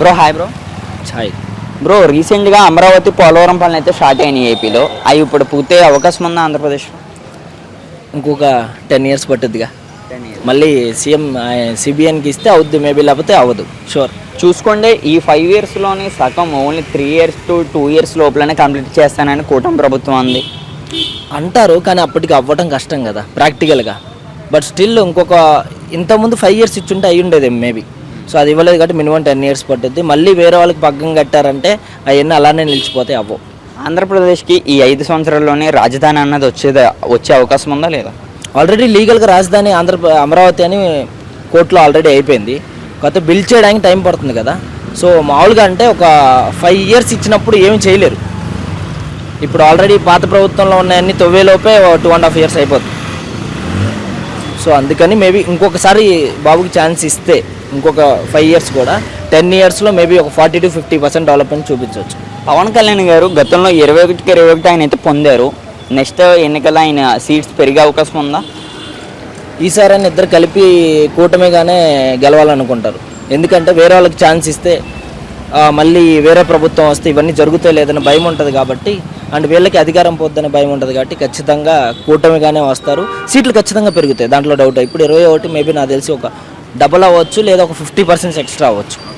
Bro hi bro ఛాయ్ bro రీసెంట్గా అమరావతి పోలవరం పనులు అయితే స్టార్ట్ అయినాయి ఏపీలో అవి ఇప్పుడు పూర్తయ్యే అవకాశం ఉందా ఆంధ్రప్రదేశ్లో ఇంకొక టెన్ ఇయర్స్ పట్టుద్దిగా. మళ్ళీ సీఎం సిబిఎన్కి ఇస్తే అవుద్ది మేబీ లేకపోతే అవ్వదు. షూర్ చూసుకోండి ఈ ఫైవ్ ఇయర్స్లోని సగం only three years to two years లోపలనే కంప్లీట్ చేస్తానని కూటమి ప్రభుత్వం అంది. అంటారు కానీ అప్పటికి అవ్వడం కష్టం కదా ప్రాక్టికల్గా బట్ స్టిల్ ఇంకొక ఇంతకుముందు ఫైవ్ ఇయర్స్ ఇచ్చుంటే అయి ఉండేది మేబీ సో అది ఇవ్వలేదు కాబట్టి మినిమం టెన్ ఇయర్స్ పట్టుద్ది మళ్ళీ వేరే వాళ్ళకి పగ్గం కట్టారంటే అవన్నీ అలానే నిలిచిపోతాయి అవ్వవు ఆంధ్రప్రదేశ్కి ఈ ఐదు సంవత్సరాల్లోనే రాజధాని అన్నది వచ్చేది వచ్చే అవకాశం ఉందా లేదా? ఆల్రెడీ లీగల్గా రాజధాని ఆంధ్ర అమరావతి అని కోర్టులో ఆల్రెడీ అయిపోయింది. కాకపోతే బిల్ చేయడానికి టైం పడుతుంది కదా. సో మామూలుగా అంటే ఒక ఫైవ్ ఇయర్స్ ఇచ్చినప్పుడు ఏమి చేయలేరు. ఇప్పుడు ఆల్రెడీ పాత ప్రభుత్వంలో ఉన్నాయన్నీ తొవ్వేలోపే టూ అండ్ హాఫ్ ఇయర్స్ అయిపోతుంది. సో అందుకని మేబీ ఇంకొకసారి బాబుకి ఛాన్స్ ఇస్తే. ఇంకొక ఫైవ్ ఇయర్స్ కూడా టెన్ ఇయర్స్లో మేబీ ఒక forty to fifty percent development చూపించవచ్చు. పవన్ కళ్యాణ్ గారు గతంలో ఇరవై ఒకటికి ఇరవై ఒకటి ఆయన అయితే పొందారు. నెక్స్ట్ ఎన్నికల్లో ఆయన సీట్స్ పెరిగే అవకాశం ఉందా? ఈసారి అని ఇద్దరు కలిపి కూటమిగానే గెలవాలనుకుంటారు. ఎందుకంటే వేరే వాళ్ళకి ఛాన్స్ ఇస్తే మళ్ళీ వేరే ప్రభుత్వం వస్తే ఇవన్నీ జరుగుతాయి లేదని భయం ఉంటుంది కాబట్టి అండ్ వీళ్ళకి అధికారం పోద్దనే భయం ఉంటుంది కాబట్టి ఖచ్చితంగా కూటమిగానే వస్తారు. సీట్లు ఖచ్చితంగా పెరుగుతాయి దాంట్లో డౌట్ ఇప్పుడు ఇరవై ఒకటి మేబీ నాకు తెలిసి ఒక డబుల్ అవ్వచ్చు లేదా ఒక ఫిఫ్టీ పర్సెంట్ ఎక్స్ట్రా అవ్వచ్చు.